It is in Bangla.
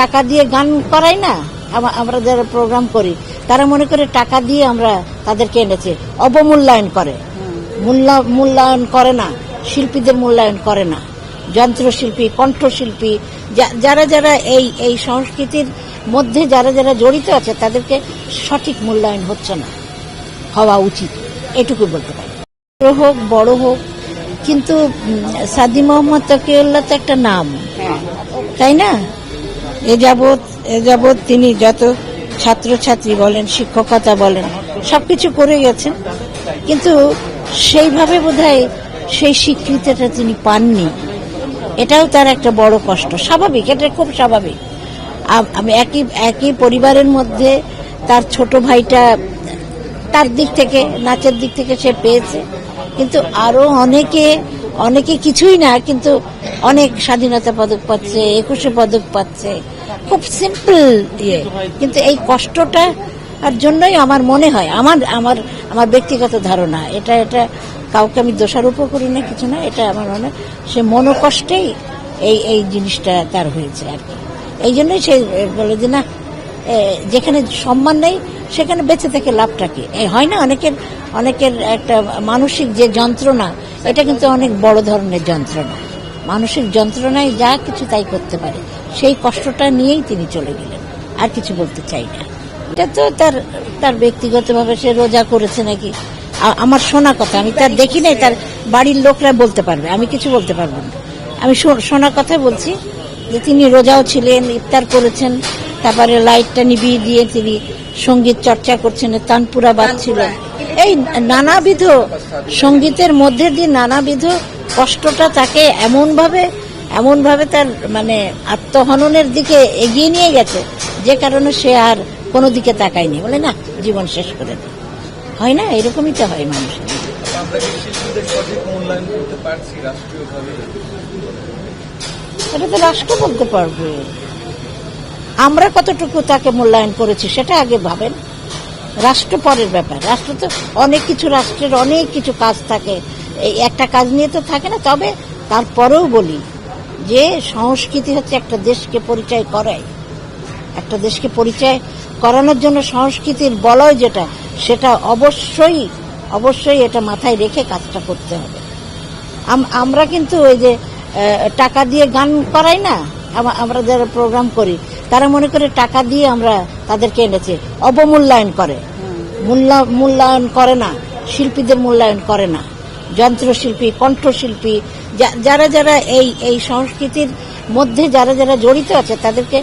টাকা দিয়ে গান করাই না আমরা যারা প্রোগ্রাম করি তারা মনে করে টাকা দিয়ে আমরা তাদেরকে এনেছে। অবমূল্যায়ন করে। মূল্যা মূল্যায়ন করে না শিল্পীদের মূল্যায়ন করে না। যন্ত্রশিল্পী কণ্ঠশিল্পী যারা যারা এই এই সংস্কৃতির মধ্যে যারা যারা জড়িত আছে তাদেরকে সঠিক মূল্যায়ন হচ্ছে না হওয়া উচিত। এটুকু বলতে পারি। ছোট হোক বড় হোক কিন্তু সাদি মোহাম্মদ তকিউল্লাহ তো একটা নাম। তাই না? এ যাবৎ এ যাবৎ তিনি যত ছাত্রছাত্রী বলেন, শিক্ষকতা বলেন, সবকিছু করে গেছেন। কিন্তু সেইভাবে বোধহয় সেই স্বীকৃতিটা তিনি পাননি। এটাও তার একটা বড় কষ্ট। স্বাভাবিক, এটা খুব স্বাভাবিক। আমি একই একই পরিবারের মধ্যে তার ছোট ভাইটা তার দিক থেকে, নাচের দিক থেকে সে পেয়েছে। কিন্তু আরও অনেকে অনেকে কিছুই না, কিন্তু অনেক স্বাধীনতা পদক পাচ্ছে, একুশে পদক পাচ্ছে। খুব সিম্পল ইয়ে কিন্তু এই কষ্টটা আর জন্যই আমার মনে হয়, আমার আমার আমার ব্যক্তিগত ধারণা। এটা এটা কাউকে আমি দোষারোপ করি না, কিছু না, এটা আমার মনে সে মনোকষ্টেই এই এই জিনিসটা তার হয়েছে আর কি। এই জন্যই সে বলে যে না যেখানে সম্মান নেই সেখানে বেঁচে থেকে লাভটা কি? হয় না অনেকের অনেকের একটা মানসিক যে যন্ত্রণা, এটা কিন্তু অনেক বড় ধরনের যন্ত্রণা। মানসিক যন্ত্রণায় যা কিছু তাই করতে পারে। সেই কষ্টটা নিয়েই তিনি চলে গেলেন। আর কিছু বলতে চাই না। এটা তো তার তার ব্যক্তিগতভাবে সে রোজা করেছে নাকি? আমার শোনা কথা, আমি তার দেখি নাই, তার বাড়ির লোকরা বলতে পারবে। আমি কিছু বলতে পারব না। আমি শোনা কথা বলছি যে তিনি রোজাও ছিলেন, ইফতার করেছেন। তারপরে লাইটটা নিভিয়ে দিয়ে তিনি সংগীত চর্চা করছেন তানপুরা। বাজছিলেন এই নানাবিধ সঙ্গীতের মধ্যে দিয়ে নানাবিধ কষ্টটা তাকে এমনভাবে এমনভাবে তার মানে আত্মহননের দিকে এগিয়ে নিয়ে গেছে যে কারণে সে আর কোনো দিকে তাকায়নি। বলে না জীবন শেষ করে হয় না? এরকমই তো হয় রাষ্ট্রীয়ভাবে? এটা তো রাষ্ট্র বলতে পারবে। আমরা কতটুকু তাকে মূল্যায়ন করেছি সেটা আগে ভাবেন। রাষ্ট্র পরের ব্যাপার। রাষ্ট্র তো অনেক কিছু, রাষ্ট্রের অনেক কিছু কাজ থাকে। এই একটা কাজ নিয়ে তো থাকে না। তবে তারপরেও বলি যে সংস্কৃতি হচ্ছে একটা দেশকে পরিচয় করায়। একটা দেশকে পরিচয় করানোর জন্য সংস্কৃতির বলয় যেটা, সেটা অবশ্যই অবশ্যই এটা মাথায় রেখে কাজটা করতে হবে। আম- আমরা কিন্তু ওই যে টাকা দিয়ে গান করাই না? আমা- আমরা যারা প্রোগ্রাম করি তারা মনে করে টাকা দিয়ে আমরা তাদেরকে এনেছি। অবমূল্যায়ন করে। মূল্যা, মূল্যায়ন করে না। শিল্পীদের মূল্যায়ন করে না। যন্ত্রশিল্পী, কণ্ঠশিল্পী যারা যারা এই এই সংস্কৃতির মধ্যে যারা যারা জড়িত আছে, তাদেরকে